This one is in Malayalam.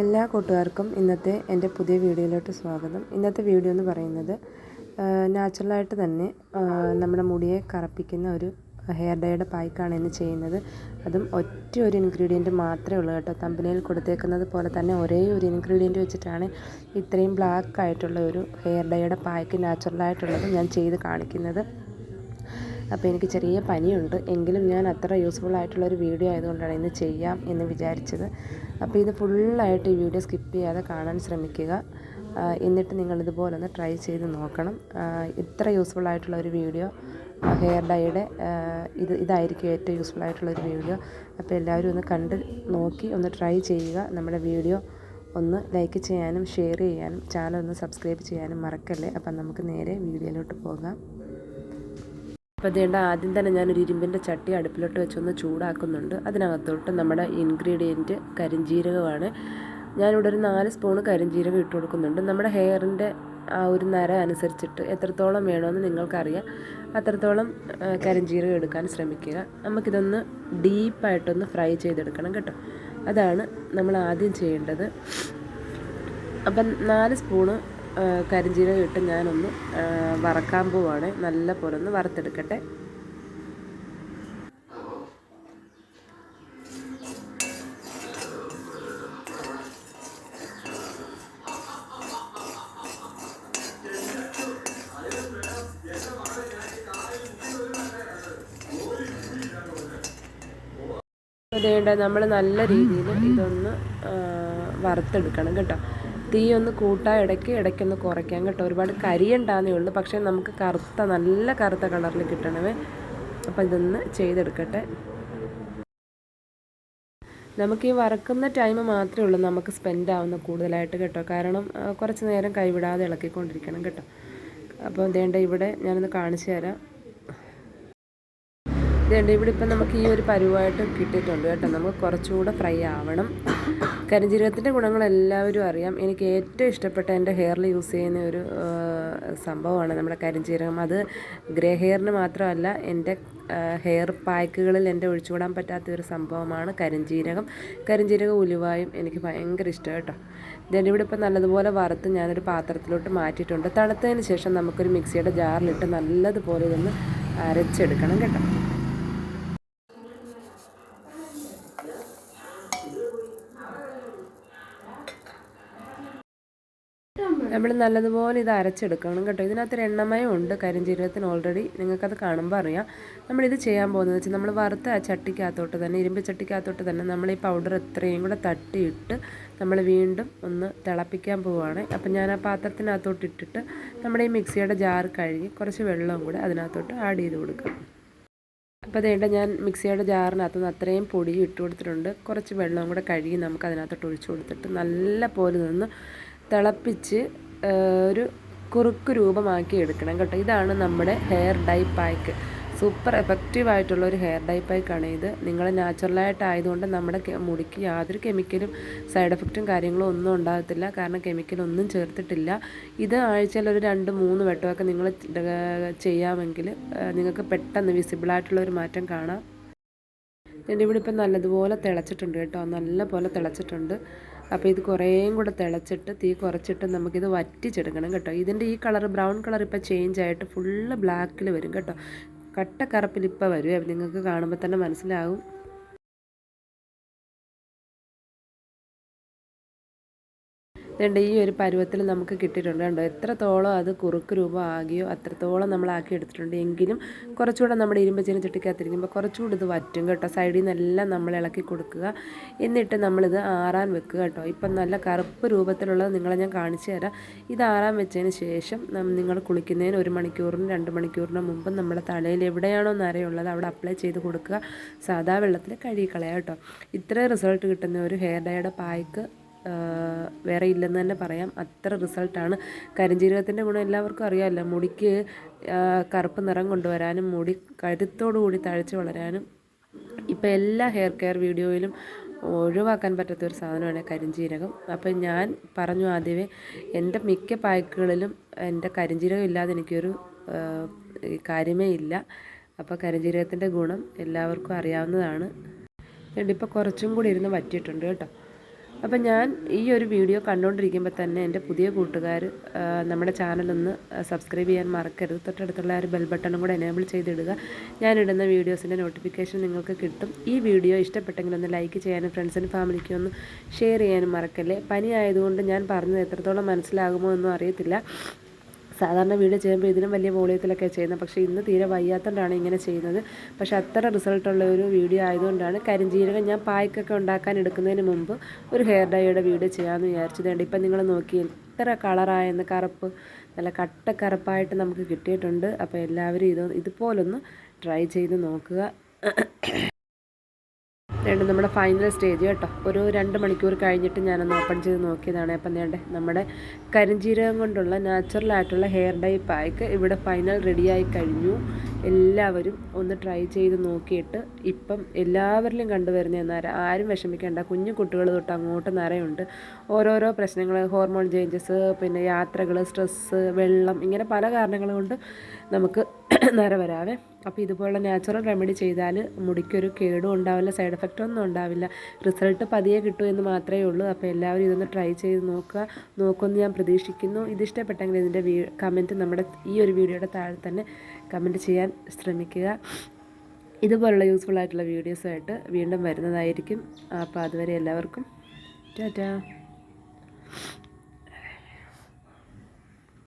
എല്ലാ കൂട്ടുകാർക്കും ഇന്നത്തെ എന്റെ പുതിയ വീഡിയോയിലോട്ട് സ്വാഗതം. ഇന്നത്തെ വീഡിയോ എന്ന് പറയുന്നത് നാച്ചുറലായിട്ട് തന്നെ നമ്മുടെ മുടിയെ കറപ്പിക്കുന്ന ഒരു ഹെയർ ഡൈയുടെ പായ്ക്കാണ് ഇന്ന് ചെയ്യുന്നത്. അതും ഒറ്റ ഒരു ഇൻഗ്രീഡിയന്റ് മാത്രമേ ഉള്ളൂ കേട്ടോ. തമ്പനയിൽ കൊടുത്തേക്കുന്നത് പോലെ തന്നെ ഒരേ ഒരു ഇൻഗ്രീഡിയന്റ് വെച്ചിട്ടാണ് ഇത്രയും ബ്ലാക്ക് ആയിട്ടുള്ള ഒരു ഹെയർ ഡൈയുടെ പായ്ക്ക് നാച്ചുറലായിട്ടുള്ളത് ഞാൻ ചെയ്ത് കാണിക്കുന്നത്. അപ്പോൾ എനിക്ക് ചെറിയ പനിയുണ്ട്. എങ്കിലും ഞാൻ അത്ര യൂസ്ഫുൾ ആയിട്ടുള്ള ഒരു വീഡിയോ ആയതുകൊണ്ടാണ് ഇന്ന് ചെയ്യാം എന്ന് വിചാരിച്ചത്. അപ്പോൾ ഇത് ഫുള്ളായിട്ട് ഈ വീഡിയോ സ്കിപ്പ് ചെയ്യാതെ കാണാൻ ശ്രമിക്കുക. എന്നിട്ട് നിങ്ങൾ ഇതുപോലെ ഒന്ന് ട്രൈ ചെയ്ത് നോക്കണം. ഇത്ര യൂസ്ഫുൾ ആയിട്ടുള്ള ഒരു വീഡിയോ ഹെയർ ഡൈയുടെ ഇത് ഇതായിരിക്കും ഏറ്റവും യൂസ്ഫുൾ ആയിട്ടുള്ള ഒരു വീഡിയോ അപ്പോൾ എല്ലാവരും ഒന്ന് കണ്ട് നോക്കി ഒന്ന് ട്രൈ ചെയ്യുക. നമ്മുടെ വീഡിയോ ഒന്ന് ലൈക്ക് ചെയ്യാനും ഷെയർ ചെയ്യാനും ചാനൽ ഒന്ന് സബ്സ്ക്രൈബ് ചെയ്യാനും മറക്കല്ലേ? അപ്പം നമുക്ക് നേരെ വീഡിയോയിലോട്ട് പോകാം. അപ്പോൾ അതേണ്ട ആദ്യം തന്നെ ഞാനൊരു ഇരുമ്പിന്റെ ചട്ടി അടുപ്പിലോട്ട് വെച്ചൊന്ന് ചൂടാക്കുന്നുണ്ട്. അതിനകത്തോട്ട് നമ്മുടെ ഇൻഗ്രീഡിയന്റ് കരിഞ്ജീരകമാണ് ഞാനിവിടെ ഒരു നാല് സ്പൂണ് കരിഞ്ജീരകം ഇട്ട് കൊടുക്കുന്നുണ്ട്. നമ്മുടെ ഹെയറിന്റെ ആ ഒരു നര അനുസരിച്ചിട്ട് എത്രത്തോളം വേണമെന്ന് നിങ്ങൾക്കറിയാം. അത്രത്തോളം കരിഞ്ജീരകം എടുക്കാൻ ശ്രമിക്കുക. നമുക്കിതൊന്ന് ഡീപ്പായിട്ടൊന്ന് ഫ്രൈ ചെയ്തെടുക്കണം കേട്ടോ. അതാണ് നമ്മൾ ആദ്യം ചെയ്യേണ്ടത്. അപ്പം നാല് സ്പൂണ് കരിഞ്ജീരകം ഇട്ട് ഞാനൊന്ന് വറക്കാൻ പോവാണ്. നല്ല പോലെ ഒന്ന് വറുത്തെടുക്കട്ടെ. അതേണ്ട നമ്മൾ നല്ല രീതിയിൽ ഇതൊന്ന് വറുത്തെടുക്കണം കേട്ടോ. തീ ഒന്ന് കൂട്ടാ ഇടയ്ക്ക് ഇടയ്ക്കൊന്ന് കുറയ്ക്കാം കേട്ടോ. ഒരുപാട് കരിയുണ്ടാന്നേ ഉള്ളൂ. പക്ഷേ നമുക്ക് കറുത്ത നല്ല കറുത്ത കളറിൽ കിട്ടണമേ. അപ്പം ഇതൊന്ന് ചെയ്തെടുക്കട്ടെ. നമുക്ക് ഈ വറക്കുന്ന ടൈം മാത്രമേ ഉള്ളൂ നമുക്ക് സ്പെൻഡ് ആവുന്ന കൂടുതലായിട്ട് കേട്ടോ. കാരണം കുറച്ച് നേരം കൈവിടാതെ ഇളക്കിക്കൊണ്ടിരിക്കണം കേട്ടോ. അപ്പോൾ ഇതേണ്ട ഇവിടെ ഞാനൊന്ന് കാണിച്ചു തരാം. ഇതേണ്ട ഇവിടെ ഇപ്പം നമുക്ക് ഈ ഒരു പരുവായിട്ട് കിട്ടിയിട്ടുണ്ട് കേട്ടോ. നമുക്ക് കുറച്ചുകൂടെ ഫ്രൈ ആവണം. കരിഞ്ജീരകത്തിന്റെ ഗുണങ്ങൾ എല്ലാവരും അറിയാം. എനിക്ക് ഏറ്റവും ഇഷ്ടപ്പെട്ട എന്റെ ഹെയറിൽ യൂസ് ചെയ്യുന്ന ഒരു സംഭവമാണ് നമ്മുടെ കരിഞ്ജീരകം അത് ഗ്രേ ഹെയറിന് മാത്രമല്ല എന്റെ ഹെയർ പാക്കുകളിൽ എന്റെ ഒഴിച്ചുകൂടാൻ പറ്റാത്ത ഒരു സംഭവമാണ് കരിഞ്ജീരകം കരിഞ്ജീരകം ഉലുവായും എനിക്ക് ഭയങ്കര ഇഷ്ടം കേട്ടോ. ഇവിടെ ഇപ്പം നല്ലതുപോലെ വറുത്ത് ഞാനൊരു പാത്രത്തിലോട്ട് മാറ്റിയിട്ടുണ്ട്. തണുത്തതിന് ശേഷം നമുക്കൊരു മിക്സിയുടെ ജാറിലിട്ട് നല്ലതുപോലെ ഇതൊന്ന് അരച്ചെടുക്കണം കേട്ടോ. നമ്മൾ നല്ലതുപോലെ ഇത് അരച്ചെടുക്കണം കേട്ടോ. ഇതിനകത്തൊരു എണ്ണമയം ഉണ്ട് കരിഞ്ജീരകത്തിന് ഓൾറെഡി നിങ്ങൾക്കത് കാണുമ്പോൾ അറിയാം. നമ്മളിത് ചെയ്യാൻ പോകുന്നത് വെച്ചാൽ നമ്മൾ വറുത്ത ആ ചട്ടിക്കകത്തോട്ട് തന്നെ ഇരുമ്പ് ചട്ടിക്കകത്തോട്ട് തന്നെ നമ്മൾ ഈ പൗഡർ എത്രയും കൂടെ തട്ടിയിട്ട് നമ്മൾ വീണ്ടും ഒന്ന് തിളപ്പിക്കാൻ പോവുകയാണ് അപ്പം ഞാൻ ആ പാത്രത്തിനകത്തോട്ട് ഇട്ടിട്ട് നമ്മുടെ ഈ മിക്സിയുടെ ജാർ കഴുകി കുറച്ച് വെള്ളവും കൂടെ അതിനകത്തോട്ട് ആഡ് ചെയ്ത് കൊടുക്കാം. അപ്പോൾ അതേണ്ട ഞാൻ മിക്സിയുടെ ജാറിനകത്ത് നിന്ന് അത്രയും പൊടി ഇട്ട് കൊടുത്തിട്ടുണ്ട്. കുറച്ച് വെള്ളവും കൂടെ കഴുകി നമുക്ക് അതിനകത്തോട്ട് ഒഴിച്ചു കൊടുത്തിട്ട് നല്ല പോലെ നിന്ന് തിളപ്പിച്ച് ഒരു കുറുക്ക് രൂപമാക്കി എടുക്കണം കേട്ടോ. ഇതാണ് നമ്മുടെ hair dye pack super effective ആയിട്ടുള്ള ഒരു ഹെയർ ഡൈ പാക്കാണ് ഇത്. നിങ്ങൾ നാച്ചുറലായിട്ട് ആയതുകൊണ്ട് നമ്മുടെ മുടിക്ക് യാതൊരു കെമിക്കലും സൈഡ് എഫക്റ്റും കാര്യങ്ങളും ഒന്നും ഉണ്ടാകത്തില്ല. കാരണം കെമിക്കലൊന്നും ചേർത്തിട്ടില്ല. ഇത് ആഴ്ചയിൽ ഒരു രണ്ട് മൂന്ന് വട്ടമൊക്കെ നിങ്ങൾ ചെയ്യാമെങ്കിൽ നിങ്ങൾക്ക് പെട്ടെന്ന് വിസിബിളായിട്ടുള്ള ഒരു മാറ്റം കാണാം. എന്റെ ഇവിടെ ഇപ്പം നല്ലതുപോലെ തിളച്ചിട്ടുണ്ട് കേട്ടോ. നല്ല പോലെ തിളച്ചിട്ടുണ്ട്. അപ്പോൾ ഇത് കുറേയും കൂടെ തിളച്ചിട്ട് തീ കുറച്ചിട്ട് നമുക്കിത് വറ്റിച്ചെടുക്കണം കേട്ടോ. ഇതിന്റെ ഈ കളർ ബ്രൗൺ കളർ ഇപ്പോൾ ചേഞ്ച് ആയിട്ട് ഫുള്ള് ബ്ലാക്കിൽ വരും കേട്ടോ. കട്ട കറുപ്പിൽ ഇപ്പോൾ വരും നിങ്ങൾക്ക് കാണുമ്പോൾ തന്നെ മനസ്സിലാവും. ഇതുണ്ട് ഈ ഒരു പരുവത്തിൽ നമുക്ക് കിട്ടിയിട്ടുണ്ട് കണ്ടോ? എത്രത്തോളം അത് കുറുക്ക് രൂപം ആകിയോ അത്രത്തോളം നമ്മൾ ആക്കി എടുത്തിട്ടുണ്ട്. എങ്കിലും കുറച്ചുകൂടെ നമ്മുടെ ഇരുമ്പ് ചീനച്ചട്ടിക്കകത്തിരിക്കുമ്പോൾ കുറച്ചുകൂടി ഇത് വറ്റും കേട്ടോ. സൈഡിൽ നിന്നെല്ലാം നമ്മൾ ഇളക്കി കൊടുക്കുക. എന്നിട്ട് നമ്മളിത് ആറാൻ വെക്കുക കേട്ടോ. ഇപ്പം നല്ല കറുപ്പ് രൂപത്തിലുള്ളത് നിങ്ങളെ ഞാൻ കാണിച്ചു തരാം. ഇത് ആറാൻ വെച്ചതിന് ശേഷം നിങ്ങൾ കുളിക്കുന്നതിന് ഒരു മണിക്കൂറിന് രണ്ട് മണിക്കൂറിന് മുമ്പ് നമ്മുടെ തലയിൽ എവിടെയാണോ നരയുള്ളത് അവിടെ അപ്ലൈ ചെയ്ത് കൊടുക്കുക. സാധാ വെള്ളത്തിൽ കഴുകിക്കളയാം കേട്ടോ. ഇത്രയും റിസൾട്ട് കിട്ടുന്ന ഒരു ഹെയർ ഡൈയുടെ പായ്ക്ക് വേറെ ഇല്ലെന്ന് തന്നെ പറയാം. അത്ര റിസൾട്ടാണ്. കരിഞ്ജീരകത്തിന്റെ ഗുണം എല്ലാവർക്കും അറിയാമല്ലോ. മുടിക്ക് കറുപ്പ് നിറം കൊണ്ടുവരാനും മുടി കരുത്തോടു കൂടി തഴച്ച് വളരാനും ഇപ്പോൾ എല്ലാ ഹെയർ കെയർ വീഡിയോയിലും ഒഴിവാക്കാൻ പറ്റാത്ത ഒരു സാധനമാണ് കരിഞ്ജീരകം അപ്പം ഞാൻ പറഞ്ഞു ആദ്യമേ എന്റെ മിക്ക പായ്ക്കുകളിലും എന്റെ കരിഞ്ജീരകം ഇല്ലാതെ എനിക്കൊരു കാര്യമേ ഇല്ല. അപ്പോൾ കരിഞ്ജീരകത്തിന്റെ ഗുണം എല്ലാവർക്കും അറിയാവുന്നതാണ്. ഇപ്പോൾ കുറച്ചും കൂടി ഇരുന്ന് വറ്റിയിട്ടുണ്ട് കേട്ടോ. അപ്പം ഞാൻ ഈ ഒരു വീഡിയോ കണ്ടുകൊണ്ടിരിക്കുമ്പോൾ തന്നെ എന്റെ പുതിയ കൂട്ടുകാർ നമ്മുടെ ചാനലൊന്ന് സബ്സ്ക്രൈബ് ചെയ്യാൻ മറക്കരുത്. തൊട്ടടുത്തുള്ള ആ ഒരു ബെൽ ബട്ടണും കൂടെ എനേബിൾ ചെയ്തിടുക. ഞാനിടുന്ന വീഡിയോസിന്റെ നോട്ടിഫിക്കേഷൻ നിങ്ങൾക്ക് കിട്ടും. ഈ വീഡിയോ ഇഷ്ടപ്പെട്ടെങ്കിൽ ഒന്ന് ലൈക്ക് ചെയ്യാനും ഫ്രണ്ട്സിനും ഫാമിലിക്കും ഒന്ന് ഷെയർ ചെയ്യാനും മറക്കല്ലേ? പനി ആയതുകൊണ്ട് ഞാൻ പറഞ്ഞത് എത്രത്തോളം മനസ്സിലാകുമോ എന്നും അറിയത്തില്ല. സാധാരണ വീഡിയോ ചെയ്യുമ്പോൾ ഇതിനും വലിയ വോളിയത്തിലൊക്കെ ചെയ്യുന്നത്. പക്ഷേ ഇന്ന് തീരെ വയ്യാത്തതുകൊണ്ടാണ് ഇങ്ങനെ ചെയ്യുന്നത്. പക്ഷേ അത്ര റിസൾട്ടുള്ള ഒരു വീഡിയോ ആയതുകൊണ്ടാണ് കരിഞ്ജീരകം ഞാൻ പായ്ക്കൊക്കെ ഉണ്ടാക്കാൻ എടുക്കുന്നതിന് മുമ്പ് ഒരു ഹെയർ ഡൈയുടെ വീഡിയോ ചെയ്യാമെന്ന് വിചാരിച്ചതുകൊണ്ട് ഇപ്പം നിങ്ങൾ നോക്കി എത്ര കളറായെന്ന് കറുപ്പ് നല്ല കട്ട കറുപ്പായിട്ട് നമുക്ക് കിട്ടിയിട്ടുണ്ട്. അപ്പോൾ എല്ലാവരും ഇത് ഇതുപോലൊന്ന് ട്രൈ ചെയ്ത് നോക്കുക. രണ്ട് നമ്മുടെ ഫൈനൽ സ്റ്റേജ് കേട്ടോ. ഒരു രണ്ട് മണിക്കൂർ കഴിഞ്ഞിട്ട് ഞാനൊന്ന് ഓപ്പൺ ചെയ്ത് നോക്കിയതാണ്. അപ്പം വേണ്ടേ നമ്മുടെ കരിഞ്ജീരകം കൊണ്ടുള്ള നാച്ചുറലായിട്ടുള്ള ഹെയർ ഡൈ പാക്ക് ഇവിടെ ഫൈനൽ റെഡിയായി കഴിഞ്ഞു. എല്ലാവരും ഒന്ന് ട്രൈ ചെയ്ത് നോക്കിയിട്ട് ഇപ്പം എല്ലാവരിലും കണ്ടുവരുന്ന നര ആരും വിഷമിക്കേണ്ട. കുഞ്ഞു കുട്ടികൾ തൊട്ട് അങ്ങോട്ട് നരയുണ്ട് ഓരോരോ പ്രശ്നങ്ങൾ ഹോർമോൺ ചേഞ്ചസ് പിന്നെ യാത്രകൾ സ്ട്രെസ്സ് വെള്ളം ഇങ്ങനെ പല കാരണങ്ങൾ കൊണ്ട് നമുക്ക് നര വരാവേ. അപ്പോൾ ഇതുപോലുള്ള നാച്ചുറൽ റെമഡി ചെയ്താൽ മുടിക്കൊരു കേടും ഉണ്ടാവില്ല സൈഡ് എഫക്റ്റ് ഒന്നും ഉണ്ടാവില്ല. റിസൾട്ട് പതിയെ കിട്ടൂ എന്ന് മാത്രമേ ഉള്ളൂ. അപ്പോൾ എല്ലാവരും ഇതൊന്ന് ട്രൈ ചെയ്ത് നോക്കുക. നോക്കുമെന്ന് ഞാൻ പ്രതീക്ഷിക്കുന്നു. ഇത് ഇഷ്ടപ്പെട്ടെങ്കിൽ ഇതിന്റെ വീ കമന്റ് നമ്മുടെ ഈ ഒരു വീഡിയോയുടെ താഴെ തന്നെ കമന്റ് ചെയ്യാൻ ശ്രമിക്കുക. ഇതുപോലുള്ള യൂസ്ഫുൾ ആയിട്ടുള്ള വീഡിയോസായിട്ട് വീണ്ടും വരുന്നതായിരിക്കും. അപ്പോൾ അതുവരെ എല്ലാവർക്കും ടാറ്റാ.